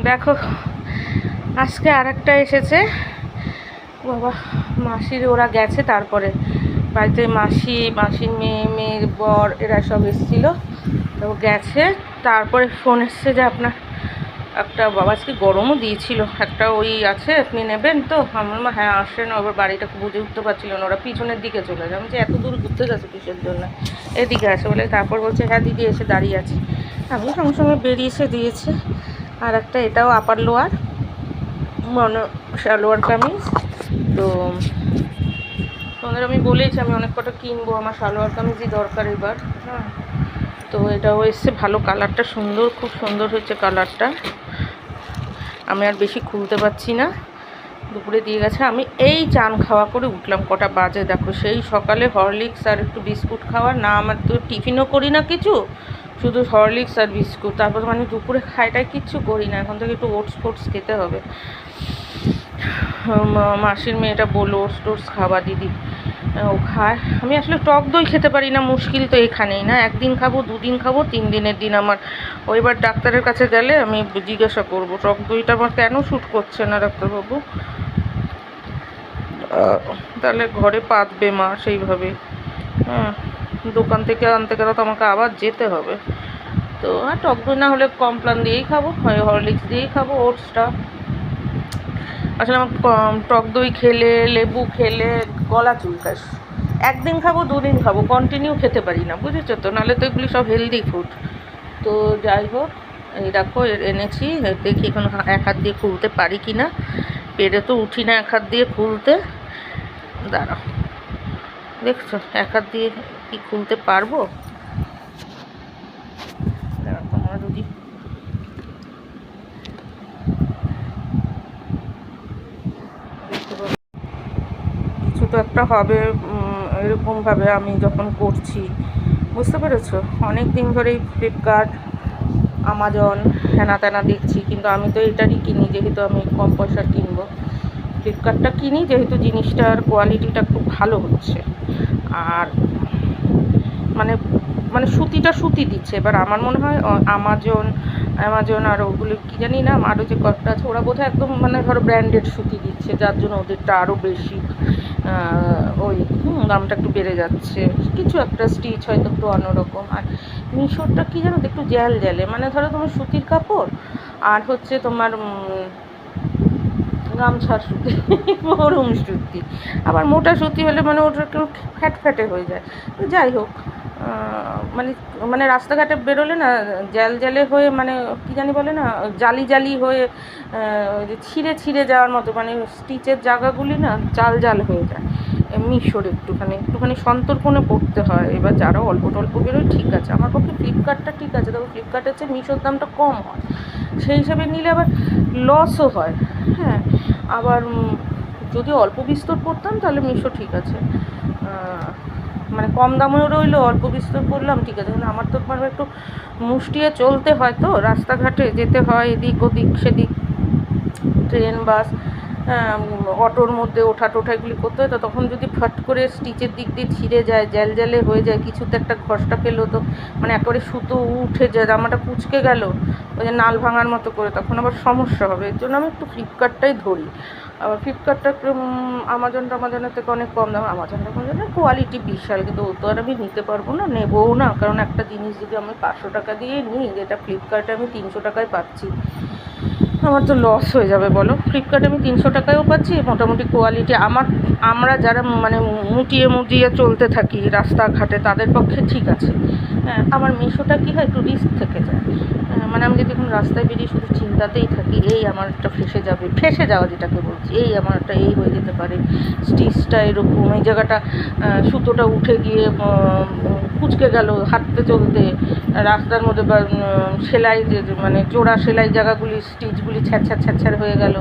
দেখো, আজকে আর একটা এসেছে। বাবা, মাসির, ওরা গেছে তারপরে। বাড়িতে মাসি, মাসির মেয়ে, মেয়ের বর, এরা সব এসেছিল। তো গেছে, তারপরে ফোন এসছে যে আপনার একটা বাবা আজকে গরমও দিয়েছিল। একটা ওই আছে, আপনি নেবেন তো? আমার মা হ্যাঁ আসেন। ওবার বাড়িটা খুব বুঝে উঠতে পারছিল না। ওরা পিছনের দিকে চলে যায়। যে এত দূর ঘুরতে যাচ্ছে কিসের জন্য? এদিকে আসে বলে, তারপর বলছে হ্যাঁ দিদি এসে দাঁড়িয়ে আছে। আমি সঙ্গে সঙ্গে বেরিয়ে এসে দিয়েছে। আর একটা এটাও আপার লোয়ার মনে সালোয়ার কামিজ তো তোমাদের আমি বলেছি আমি অনেক কটা কিনবো আমার সালোয়ার কামিজই দরকার এবার। হ্যাঁ। তো এটাও এসছে ভালো কালারটা সুন্দর খুব সুন্দর হচ্ছে কালারটা। আমি আর বেশি খুলতে পারছি না দুপুরে দিয়ে গেছে। আমি এই চান খাওয়া করে উঠলাম কটা বাজে দেখো সেই সকালে হরলিক্স আর একটু বিস্কুট খাওয়া না আমার তো টিফিনও করি না কিছু। শুধু হরলিক্স আর বিস্কুট তারপর মানে দুপুরে খাইটাই কিচ্ছু করি না এখন থেকে একটু ওটস ফোটস খেতে হবে। মাসির মেয়েটা বলল ওটস টোটস খাবা দিদি। ও খায়। আমি আসলে টক দই খেতে পারি না মুশকিল তো এখানেই না। একদিন খাব দুদিন খাব তিন দিনের দিন আমার। ওইবার ডাক্তারের কাছে গেলে আমি জিজ্ঞাসা করব টক দইটা আমার কেন শ্যুট করছে না ডাক্তারবাবু? তাহলে ঘরে পাতবে মা সেইভাবে। হ্যাঁ। দোকান থেকে আনতে গেলে তো আমাকে আবার যেতে হবে। তো আর টক দই না হলে কমপ্লান দিয়েই খাব, হয়, হরলিক্স দিয়েই খাব, ওটসটা। আসলে আমার টক দই খেলে, লেবু খেলে গলা চুলকায়। একদিন খাব, দুদিন খাব কন্টিনিউ খেতে পারি না, বুঝেছ তো? নাহলে তো এগুলি সব হেলদি ফুড তো যাই হোক, এই দেখো এনেছি দেখি এখন এক হাত দিয়ে খুলতে পারি কি না। পেরে তো উঠি না এক হাত দিয়ে খুলতে। দাঁড়াও। দেখছ, এক হাত দিয়ে কি খুলতে পারব? তোমরা যদি কিছু তো একটা হবে এরকমভাবে আমি যখন করছি। বুঝতে পেরেছ? অনেক দিন ধরেই ফ্লিপকার্ট আমাজন হেনা তেনা দেখছি, কিন্তু আমি তো এটারই কিনি, যেহেতু আমি কম পয়সার কিনবো। ফ্লিপকার্টটা কিনি, যেহেতু জিনিসটার কোয়ালিটিটা খুব ভালো হচ্ছে। আর মানে মানে সুতিটা সুতি দিচ্ছে। এবার আমার মনে হয় আমাজন অ্যামাজন আর ওগুলো কি জানি না আরও যে কয়েকটা আছে, ওরা বোধহয় একদম মানে ধরো ব্র্যান্ডেড সুতি দিচ্ছে, যার জন্য ওদেরটা আরও বেশি ওই দামটা একটু বেড়ে যাচ্ছে। কিছু একটা স্টিচ হয়তো একটু অন্যরকম। আর মিশোরটা কী জানো একটু জ্যাল জ্যালে। মানে ধরো তোমার সুতির কাপড়, আর হচ্ছে তোমার গামছার সুতি গরম সুতি। আবার মোটা সুতি হলে মানে ওটা একটু ফ্যাট ফ্যাটে হয়ে যায়। যাই হোক মানে মানে রাস্তাঘাটে বেরোলে না, জ্যাল জ্যালে হয়ে মানে কী জানি বলে না, জালি জালি হয়ে যে ছিঁড়ে ছিঁড়ে যাওয়ার মতো মানে স্টিচের জায়গাগুলি না জাল জাল হয়ে যায়। মিশোর একটুখানি একটুখানি সন্তর্পণে পড়তে হয়। এবার যারা অল্প টল্প বেরোয়, ঠিক আছে। আমার পক্ষে ফ্লিপকার্টটা ঠিক আছে, তবে ফ্লিপকার্টের চেয়ে মিশোর দামটা কম হয়। সেই হিসাবে নিলে আবার লসও হয়। হ্যাঁ আবার যদি অল্প বিস্তর পড়তাম তাহলে মিশো ঠিক আছে। মানে কম দামেও রইল, অল্প বিস্তর পড়লাম ঠিক আছে। কিন্তু আমার তো মানে একটু মুষ্টিয়ে চলতে হয় তো, রাস্তাঘাটে যেতে হয়, এদিক ওদিক, সেদিক। ট্রেন, বাস অটোর মধ্যে ওঠা টোঠা এগুলি করতে হয়, তো তখন যদি ফট করে স্টিচের দিক দিয়ে ছিঁড়ে যায়, জ্যাল জ্যালে হয়ে যায় কিছুতে একটা ঘষটা পেল তো মানে একেবারে সুতো উঠে যায়, জামাটা কুচকে গেল, ওই যে নাল ভাঙার মতো করে, তখন আবার সমস্যা হবে। এর জন্য আমি একটু ফ্লিপকার্টটাই ধরি। আবার ফ্লিপকার্টটা আমাজন টামাজনের থেকে অনেক কম দাম। আমাজন টামাজনের কোয়ালিটি বিশাল, কিন্তু ও তো আর আমি নিতে পারব না, নেবও না। কারণ একটা জিনিস যদি আমি পাঁচশো টাকা দিয়ে নিই, যেটা ফ্লিপকার্টে আমি তিনশো টাকায় পাচ্ছি, আমার তো লস হয়ে যাবে, বলো। ফ্লিপকার্টে আমি তিনশো টাকায়ও পাচ্ছি, মোটামুটি কোয়ালিটি আমার, আমরা যারা মানে মুটিয়ে মুটিয়ে চলতে থাকি রাস্তাঘাটে, তাদের পক্ষে ঠিক আছে। হ্যাঁ আমার মিশোটা কী হয়, একটু রিস্ক থেকে যায়। মানে আমি যদি এখন রাস্তায় বেরিয়ে শুধু চিন্তাতেই থাকি, এই আমার একটা ফেসে যাবে, ফেসে যাওয়া যেটাকে বলছি, এই আমার একটা এই হয়ে যেতে পারে, স্টিচটা এরকম, এই জায়গাটা সুতোটা উঠে গিয়ে কুচকে গেল হাঁটতে চলতে, রাস্তার মধ্যে বা সেলাই যে মানে জোড়া সেলাই জায়গাগুলি, স্টিচগুলি ছ্যাঁচ্ছার ছ্যাঁচ্ছার হয়ে গেল,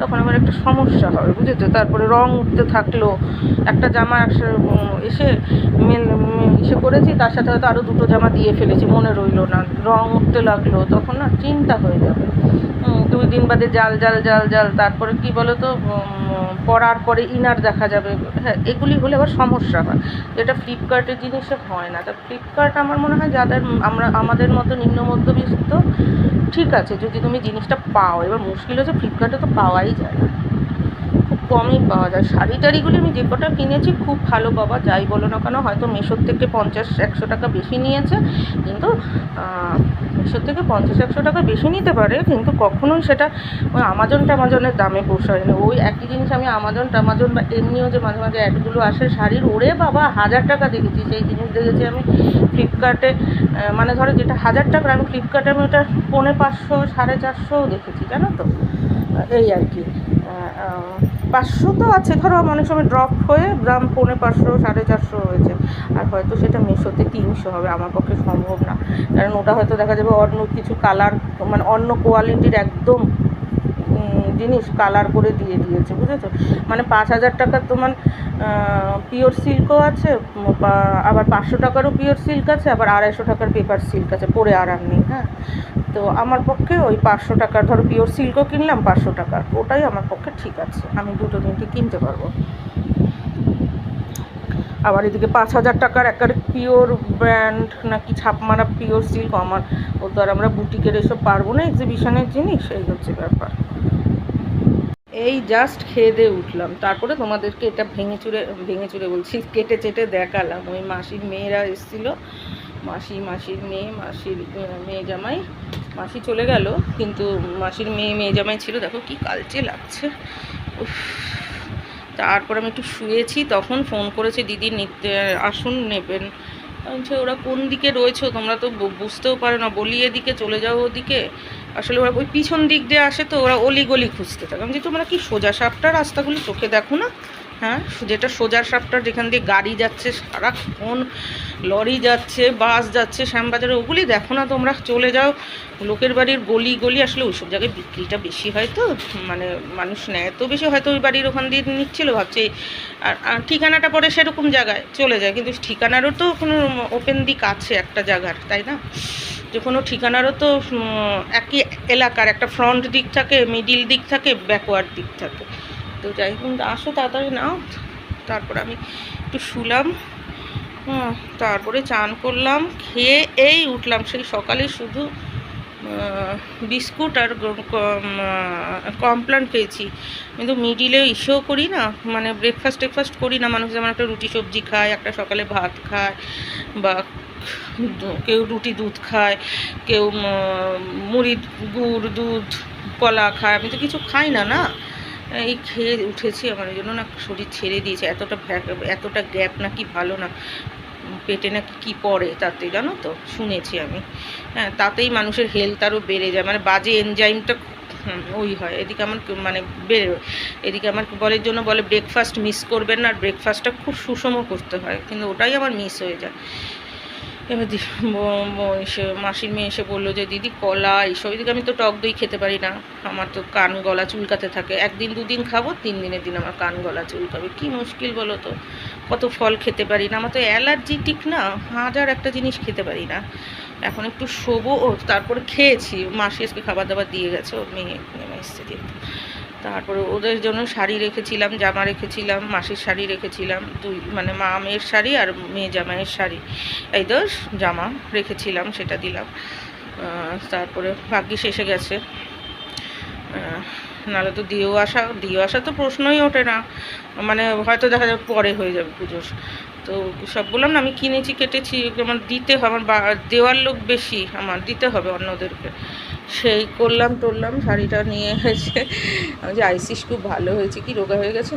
তখন আমার একটা সমস্যা হবে বুঝেছ? তারপরে রং উঠতে থাকল, একটা জামা এসে মেল এসে করেছি, তার সাথে হয়তো আরও দুটো জামা দিয়ে ফেলেছি, মনে রইল না, রং উঠতে লাগল তখন না চিন্তা হয়ে যাবে। দুই দিন বাদে জাল জাল জাল জাল, তারপরে কি বলো তো পরার পরে ইনার দেখা যাবে। হ্যাঁ এগুলি হলে আবার সমস্যা হয়। যেটা ফ্লিপকার্টের জিনিসে হয় না। তা ফ্লিপকার্ট আমার মনে হয় যাদের, আমরা, আমাদের মতো নিম্ন মধ্যবিত্ত, ঠিক আছে, যদি তুমি জিনিসটা পাও, এবার মুশকিল হচ্ছে ফ্লিপকার্টে তো পাওয়াই যায় না। কমই পাওয়া যায়। শাড়ি টাড়িগুলি আমি যে কটা কিনেছি খুব ভালো বাবা, যাই বলো না কেন, হয়তো মেশোর থেকে পঞ্চাশ, একশো টাকা বেশি নিয়েছে। কিন্তু মেশোর থেকে পঞ্চাশ, একশো টাকা বেশি নিতে পারে, কিন্তু কখনোই সেটা ওই আমাজন টামাজনের দামে পোষায় না ওই একই জিনিস আমি আমাজন টামাজন বা এমনিও যে মাঝে মাঝে অ্যাডগুলো আসে, শাড়ির ওরে বাবা, হাজার টাকা দেখেছি। সেই জিনিস দেখেছি আমি ফ্লিপকার্টে মানে ধরো যেটা হাজার টাকার আমি ফ্লিপকার্টে আমি ওটা পৌনে পাঁচশো, সাড়ে চারশোও দেখেছি, জানো তো? এই আর কি। পাঁচশো তো আছে। ধরো অনেক সময় ড্রপ হয়ে দাম পৌনে পাঁচশো, সাড়ে চারশো হয়েছে। আর হয়তো সেটা মিশোতে তিনশো হবে, আমার পক্ষে সম্ভব না। কারণ ওটা হয়তো দেখা যাবে অন্য কিছু কালার মানে অন্য কোয়ালিটির একদম জিনিস কালার করে দিয়ে দিয়েছে, বুঝেছ? মানে পাঁচ হাজার টাকার তোমার পিওর সিল্কও আছে আবার পাঁচশো টাকারও পিওর সিল্ক আছে, আবার আড়াইশো টাকার পেপার সিল্ক আছে, পরে আরাম নেই হ্যাঁ? তো আমার পক্ষে ওই পাঁচশো টাকার, ধরো পিওর সিল্কও কিনলাম পাঁচশো টাকার, ওটাই আমার পক্ষে ঠিক আছে, আমি দুটো তিনটে কিনতে পারব। আবার এদিকে পাঁচ হাজার টাকার একেবারে পিওর ব্র্যান্ড নাকি ছাপ মারা পিওর সিল্ক আমার, ও তো আর আমরা বুটিকের এসব পারব না এক্সিবিশনের জিনিস, এই হচ্ছে ব্যাপার। এই জাস্ট খেয়ে দিয়ে উঠলাম। তারপরে তোমাদেরকে এটা ভেঙে চুরে ভেঙে চুরে বলছি, কেটে চেটে দেখালাম। ওই মাসির মেয়েরা এসেছিল। মাসি, মাসির মেয়ে মাসির মেয়ে জামাই। মাসি চলে গেল, কিন্তু মাসির মেয়ে মেয়ে জামাই ছিল। দেখো কি কালচে লাগছে। উফ। তারপর আমি একটু শুয়েছি, তখন ফোন করেছে, দিদি নিতে আসুন নেবেন। বলছি, ওরা কোন দিকে রয়েছে? তোমরা তো বুঝতেও পারো না। বলি এদিকে চলে যাও ওদিকে। আসলে ওরা ওই পিছন দিক দিয়ে আসে তো ওরা অলি গলি খুঁজতে থাকে। আমি যে তোমরা কি সোজা সাপটা রাস্তাগুলি চোখে দেখো না? হ্যাঁ যেটা সোজা সাপটা, যেখান দিয়ে গাড়ি যাচ্ছে, সারাক্ষণ লরি যাচ্ছে, বাস যাচ্ছে, শ্যামবাজারে, ওগুলি দেখো না তোমরা, চলে যাও। লোকের বাড়ির গলি গলি, আসলে ওইসব জায়গায় বিক্রিটা বেশি হয় তো মানে মানুষ নেয় তো বেশি, হয়তো ওই বাড়ির ওখান দিয়ে নিচ্ছিল, ভাবছে, আর ঠিকানাটা পরে সেরকম জায়গায় চলে যায়, কিন্তু ঠিকানারও তো কোনো ওপেন দিক আছে একটা জায়গার, তাই না? যে কোনো ঠিকানারও তো একই এলাকার একটা ফ্রন্ট দিক থাকে মিডিল দিক থাকে ব্যাকওয়ার্ড দিক থাকে। তো যাই হোক, আসো তাড়াতাড়ি নাও। তারপর আমি একটু শুলাম। তারপরে চান করলাম, খেয়ে এই উঠলাম। সেই সকালে শুধু বিস্কুট আর কমপ্লান খেয়েছি। কিন্তু মিডিলে ইসেও করি না মানে ব্রেকফাস্ট টেকফাস্ট করি না। মানুষ যেমন একটা রুটি সবজি খায়, একটা সকালে ভাত খায়, বা কেউ রুটি দুধ খায়, কেউ মুড়ি গুড়, দুধ, কলা খায়। আমি তো কিছু খাই না না? এই খেয়ে উঠেছি আমার, এই জন্য না শরীর ছেড়ে দিয়েছে, এতটা এতটা গ্যাপ নাকি ভালো না, পেটে নাকি কী পড়ে তাতে, জানো তো? শুনেছি আমি। হ্যাঁ তাতেই মানুষের হেলথ আরও বেড়ে যায় মানে বাজে এনজাইমটা ওই হয়। এদিকে আমার মানে বেড়ে, এদিকে আমার বলের জন্য বলে ব্রেকফাস্ট মিস করবেন না, আর ব্রেকফাস্টটা খুব সুষম করতে হয়। কিন্তু ওটাই আমার মিস হয়ে যায়। এবার এসে মাসির মেয়ে এসে বলল যে, দিদি, কলা এইসব, এদিকে আমি তো টক দই খেতে পারি না। আমার তো কান গলা চুলকাতে থাকে। একদিন দুদিন খাব, তিন দিনের দিন আমার কান গলা চুলকাবে। কি মুশকিল বলো তো? কত ফল খেতে পারি না। আমার তো অ্যালার্জিটিক না, হাজার একটা জিনিস খেতে পারি না। এখন একটু শোবো ও, তারপরে খেয়েছি। মাসি আজকে খাবার দাবার দিয়ে গেছে, ওর মেয়ে এসছে দিয়ে তারপরে ওদের জন্য শাড়ি রেখেছিলাম, জামা রেখেছিলাম, মাসির শাড়ি রেখেছিলাম, দুই মানে মা মেয়ের শাড়ি আর মেয়ে জামাইয়ের শাড়ি। এই তো জামা রেখেছিলাম, সেটা দিলাম। তারপরে ভাগ্যিস শেষে গেছে। নাহলে তো দিয়েও আসা দিয়েও আসা তো প্রশ্নই ওঠে না। মানে হয়তো দেখা যাবে পরে হয়ে যাবে পুজোর। তো সব বললাম না, আমি কিনেছি, কেটেছি, আমার দিতে হবে, আমার দেওয়ার লোক বেশি, আমার দিতে হবে অন্যদেরকে। সেই করলাম টরলাম শাড়িটা নিয়ে এসে আমি যে আইসিস খুব ভালো হয়েছে। কি রোগা হয়ে গেছে?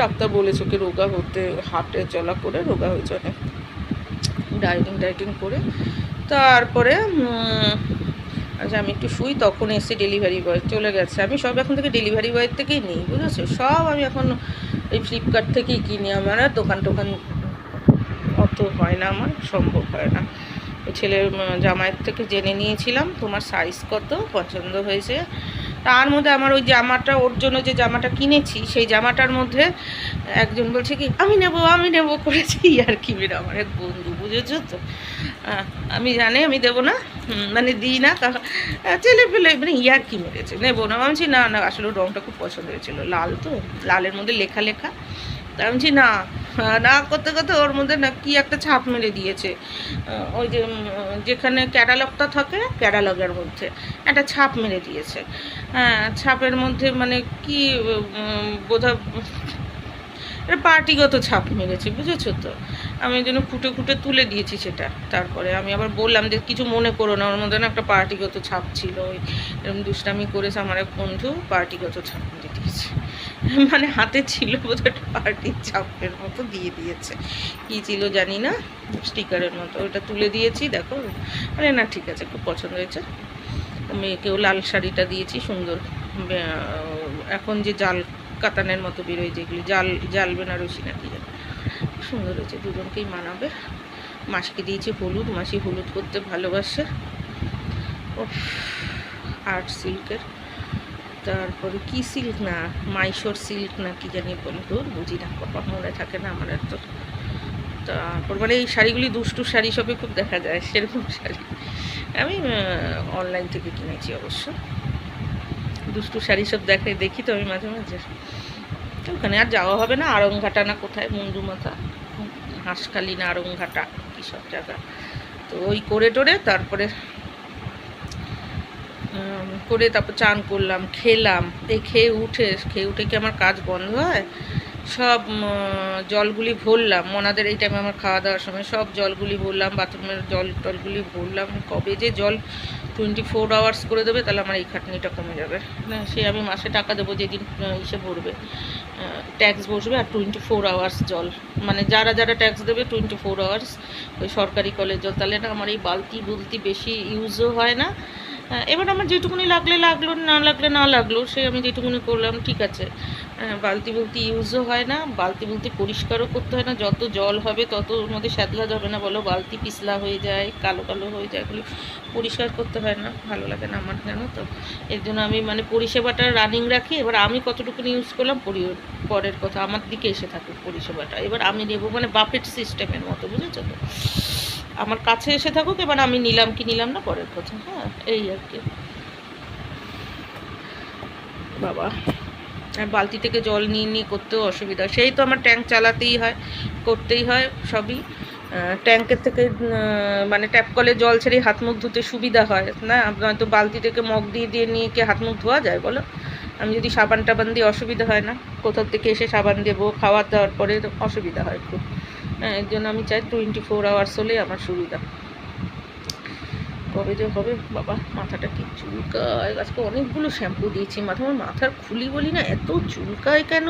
ডাক্তার বলেছে কি রোগা হতে, হাটে চলা করে রোগা হয়েছে অনেক। ডাইটিং ডাইটিং করে। তারপরে আচ্ছা আমি একটু শুই, তখন এসে ডেলিভারি বয় চলে গেছে। আমি সব এখন থেকে ডেলিভারি বয়ের থেকেই নিই, বুঝেছ? সব আমি এখন এই ফ্লিপকার্ট থেকেই কিনি। আমার আর দোকান টোকান অত হয় না, আমার সম্ভব হয় না। উম, জামাইয়ের থেকে জেনে নিয়েছিলাম তোমার সাইজ কত পছন্দ হয়েছে। তার মধ্যে আমার ওই জামাটা ওর জন্য যে জামাটা কিনেছি সেই জামাটার মধ্যে একজন বলছে কি আমি নেব আমি নেব করেছি। আর কি বের আমার এক বন্ধু বুঝেছ তো? আমি জানি আমি দেবো না মানে দিই না ছেলে পেলে মানে ইয়ার কি মেরেছে। নেব না বলছি না না আসলে রঙটা খুব পছন্দ হয়েছিল লাল তো লালের মধ্যে লেখা লেখা। তা আমি না না করতে করতে ওর মধ্যে না কি একটা ছাপ মেরে দিয়েছে। ওই যে যেখানে ক্যাটালগটা থাকে, ক্যাটালগের মধ্যে একটা ছাপ মেরে দিয়েছে। হ্যাঁ ছাপের মধ্যে মানে কি বোধ এটা পার্টিগত ছাপ মেরেছে, বুঝেছ তো? আমি ওই জন্য ফুটে ফুটে তুলে দিয়েছি সেটা। তারপরে আমি আবার বললাম যে, কিছু মনে করো না, ওর মধ্যে না একটা পার্টিগত ছাপ ছিল। ওই এরকম দুষ্টামি করেছে আমার এক বন্ধু, পার্টিগত ছাপ মেরে দিয়েছে। মানে হাতে ছিল বোধহয় পার্টির ছাপের মতো দিয়ে দিয়েছে। কী ছিল জানি না, স্টিকারের মতো। ওটা তুলে দিয়েছি, দেখো। মানে না, ঠিক আছে, খুব পছন্দ হয়েছে। মেয়েকেও লাল শাড়িটা দিয়েছি, সুন্দর। এখন যে জাল কাতানের মতো বেরোয় যেগুলি, জাল জাল বেনারসি না কি জানি। সুন্দর হয়েছে, দুজনকেই মানাবে। মাসিকে দিয়েছি হলুদ, মাসি হলুদ করতে ভালোবাসে। ও আর্ট সিল্কের তারপরে কি সিল্ক না মাইশোর সিল্ক না কি জানি তো বুঝি না কখন মনে থাকে না আমার এত। তারপর মানে এই শাড়িগুলি দুষ্টু শাড়ি সবে খুব দেখা যায়, সেরকম শাড়ি। আমি অনলাইন থেকে কিনেছি অবশ্য। দুষ্টু শাড়ি সব দেখে দেখি তো আমি মাঝে মাঝে। ওখানে আর যাওয়া হবে না আরংঘাটা না কোথায় মুন্ডু মাথা হাঁসখালি না আরংঘাটা কী সব জায়গা। তো ওই করে টোরে তারপরে করে তারপর চান করলাম, খেলাম। এই খেয়ে উঠে খেয়ে উঠে কি আমার কাজ বন্ধ হয়? সব জলগুলি ভরলাম। মনাদের এই টাইমে আমার খাওয়া দাওয়ার সময় সব জলগুলি ভরলাম, বাথরুমের জল টলগুলি ভরলাম। কবে যে জল টোয়েন্টি ফোর আওয়ার্স করে দেবে, তাহলে আমার এই খাটনিটা কমে যাবে। না সে আমি মাসে টাকা দেবো যেদিন ইসে ভরবে। ট্যাক্স বসবে আর টোয়েন্টি ফোর আওয়ার্স জল। মানে যারা যারা ট্যাক্স দেবে টোয়েন্টি ফোর আওয়ার্স ওই সরকারি কলের জল, তাহলে না আমার এই বালতি বুলতি বেশি ইউজও হয় না। এবার আমার যেটুকুনি লাগলে লাগল না লাগলে না লাগল সে আমি যেটুকুনি করলাম ঠিক আছে। আহ, বালতি বলতি ইউজও হয় না বালতি বুলতি পরিষ্কারও করতে হয় না যত জল হবে তত ওর মধ্যে স্যাঁতলা যাবে না বলো বালতি পিছলা হয়ে যায় কালো কালো হয়ে যায় এগুলো পরিষ্কার করতে হয় না ভালো লাগে না আমার জানো তো এর জন্য আমি মানে পরিষেবাটা রানিং রাখি এবার আমি কতটুকুনি ইউজ করলাম পরি- পরের কথা আমার দিকে এসে থাকুক পরিষেবাটা এবার আমি নেব মানে বাফেট সিস্টেমের মতো বুঝেছ তো? আমার কাছে এসে থাকুক, এবার আমি নিলাম কি নিলাম না, পরের কথা। হ্যাঁ এই আর কি। বাবা বালতি থেকে জল নিয়ে নিয়ে করতেও অসুবিধা। সেই তো আমার ট্যাঙ্ক চালাতেই হয়, করতেই হয় সবই। ট্যাঙ্কের থেকে মানে ট্যাপ কলে জল ছেড়ে হাত মুখ ধুতে সুবিধা হয়। না, নয়তো বালতি থেকে মগ দিয়ে দিয়ে নিয়ে কি হাত মুখ ধোয়া যায়, বলো? আমি যদি সাবান টাবান দিয়ে অসুবিধা হয় না, কোথাও থেকে এসে সাবান দেবো, খাওয়া দাওয়ার পরে অসুবিধা হয় খুব। হ্যাঁ এর জন্য আমি চাই টোয়েন্টি ফোর আওয়ার্স হলেই আমার সুবিধা। কবে যে হবে বাবা, মাথাটা কি চুলকায়? আজকে অনেকগুলো শ্যাম্পু দিয়েছি। মাথা আমার মাথার খুলি বলি না, এত চুলকায় কেন?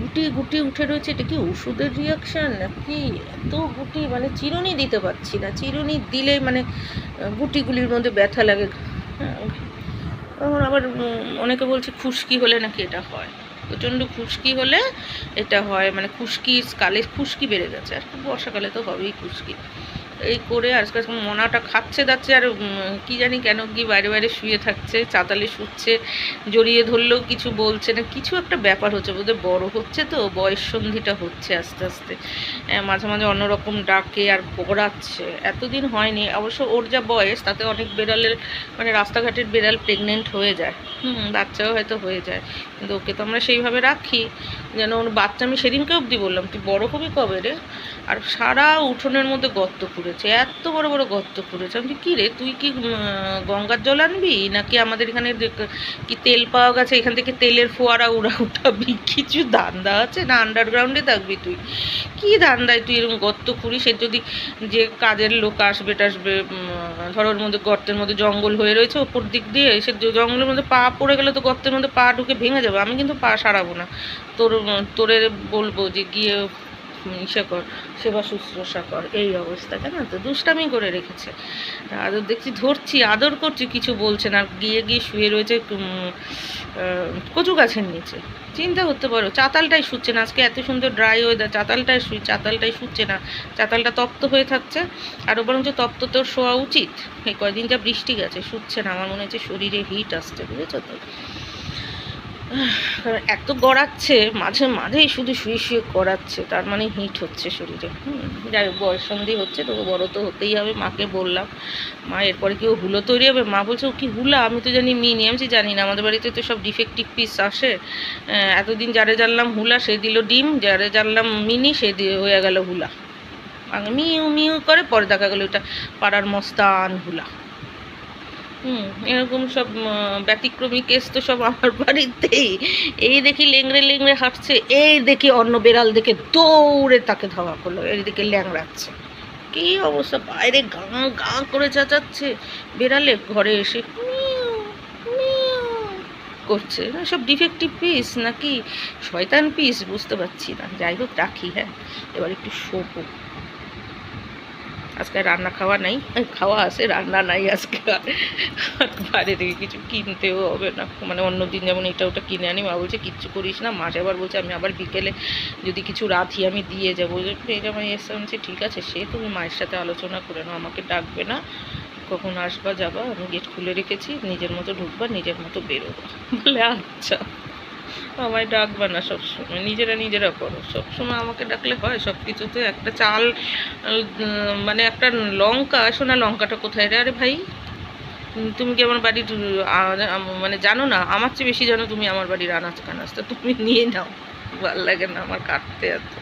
গুটি গুটি উঠে রয়েছে, এটা কি ওষুধের রিয়াকশান নাকি? এত গুটি মানে চিরুনি দিতে পারছি না। চিরুনি দিলে মানে গুটিগুলির মধ্যে ব্যথা লাগে। হ্যাঁ তখন আবার অনেকে বলছে খুশকি হলে নাকি এটা হয়। প্রচণ্ড খুশকি হলে এটা হয় মানে খুশকি কালে খুশকি বেড়ে গেছে। আর বর্ষাকালে তো হবেই খুশকি। এই করে আজকে মনাটা খাচ্ছে দাচ্ছে আর কি জানি কেন কি বাইরে বাইরে শুয়ে থাকছে, চাতালে শুচ্ছে, জড়িয়ে ধরলেও কিছু বলছে না, কিছু একটা ব্যাপার হচ্ছে, বোধহয় বড় হচ্ছে তো, বয়স সন্ধিটা হচ্ছে আস্তে আস্তে। মাঝে মাঝে অন্যরকম ডাকে আর গড়াচ্ছে এতদিন হয়নি, অবশ্য ওর যা বয়স, তাতে অনেক বেড়ালের মানে রাস্তাঘাটের বেড়াল প্রেগনেন্ট হয়ে যায়। হুম বাচ্চাও হয়তো হয়ে যায়, কিন্তু ওকে তো আমরা সেইভাবে রাখি, যেন ওর বাচ্চা আমি সেদিনকে অবধি বললাম, তুই বড় হবি কবে রে? আর সারা উঠোনের মধ্যে গর্ত খুঁড়েছে এত বড় বড় গর্ত খুঁড়েছে আমি কি রে, তুই কি গঙ্গার জল আনবি? নাকি আমাদের এখানে কি তেল পাওয়া গেছে, এখান থেকে তেলের ফোয়ারা উড়া উঠাবি? কিছু ধান্দা আছে না আন্ডারগ্রাউন্ডে থাকবি তুই? কি ধান্দায় তুই এরকম গর্ত খুঁড়িস? এর যদি যে কাজের লোক আসবে, টাসবে ধরো ওর মধ্যে গর্তের মধ্যে জঙ্গল হয়ে রয়েছে, ওপর দিক দিয়ে সে জঙ্গলের মধ্যে পা পড়ে গেলে তো গর্তের মধ্যে পা ঢুকে ভেঙে যাবে। আমি কিন্তু পা সারাবো না। তোর, তোরে বলব যে গিয়ে ইসে কর সেবা শুশ্রূষা কর, এই অবস্থা কেন তো দুষ্টামি করে রেখেছে। আদর দেখছি, ধরছি, আদর করছি, কিছু বলছে না। গিয়ে গিয়ে শুয়ে রয়েছে কচু গাছের নিচে। চিন্তা করতে পারো, চাতালটাই শুচ্ছে না। আজকে এত সুন্দর ড্রাই ওয়েদার চাতালটাই শুই চাতালটাই শুচ্ছে না। চাতালটা তপ্ত হয়ে থাকছে আরও বরঞ্চ তপ্ত তোর শোয়া উচিত। এই কয়দিন যা বৃষ্টি গেছে, শুচ্ছে না। আমার মনে হচ্ছে শরীরে হিট আসছে, বুঝেছ তো? এত গড়াচ্ছে, মাঝে মাঝেই শুধু শুয়ে শুয়ে গড়াচ্ছে, তার মানে হিট হচ্ছে শরীরে। যাই হোক, বয়স সন্ধি হচ্ছে, তবু বড় তো হতেই হবে, মাকে বললাম। মা, এরপরে কি ও হুলো তৈরি হবে? মা বলছে, ও কি হুলা? আমি তো জানি মিনি, আমি জানি না। আমাদের বাড়িতে তো সব ডিফেক্টিভ পিস আসে। এতদিন যারে জানলাম হুলা, সে দিল ডিম, যারে জানলাম মিনি, সে দিয়ে হয়ে গেল হুলা। মিউ মিউ করে, পরে দেখা গেলো ওটা পাড়ার মস্তান হুলা। হুম, এরকম সব ব্যতিক্রমী কেস তো সব আমার বাড়িতেই। এই দেখি লেংড়ে লেংড়ে হাঁটছে, এই দেখি অন্য বেড়াল দেখে দৌড়ে তাকে ধাওয়া করল, এইদিকে ল্যাংড়াচ্ছে কি অবস্থা, বাইরে গাঁ গাঁ করে চেঁচাচ্ছে। বেড়ালে ঘরে এসে করছে। না, সব ডিফেক্টিভ পিস নাকি? শয়তান পিস বুঝতে পারছি না। যাই হোক, রাখি হ্যাঁ। এবার একটু শোবো। আজকে রান্না খাওয়া নাই। খাওয়া আছে, রান্না নাই আজকে বাইরে থেকে কিছু কিনতেও হবে না। মানে অন্য দিন যেমন এটা ওটা কিনে আনি, মা বলছে, কিচ্ছু করিস না। মা আবার বলছে, আমি আবার বিকেলে যদি কিছু রাখি আমি দিয়ে যাব। জামাই এসে বলছে, ঠিক আছে, সে তুমি মায়ের সাথে আলোচনা করে নাও, আমাকে ডাকবে না। কখন আসবা, যাবা, আমি গেট খুলে রেখেছি, নিজের মতো ঢুকবা, নিজের মতো বেরোবা। বলে আচ্ছা। আমায় ডাকবে না সবসময়, নিজেরা নিজেরা করো। সবসময় আমাকে ডাকলে হয় সব কিছুতে একটা চাল মানে একটা লঙ্কা, সোনা লঙ্কাটা কোথায় রে? আরে ভাই তুমি কি আমার বাড়ির মানে জানো না? আমার চেয়ে বেশি জানো তুমি আমার বাড়ির আনাজ কানাজ তা তুমি নিয়ে নাও। ভালো লাগে না আমার কাটতে এত।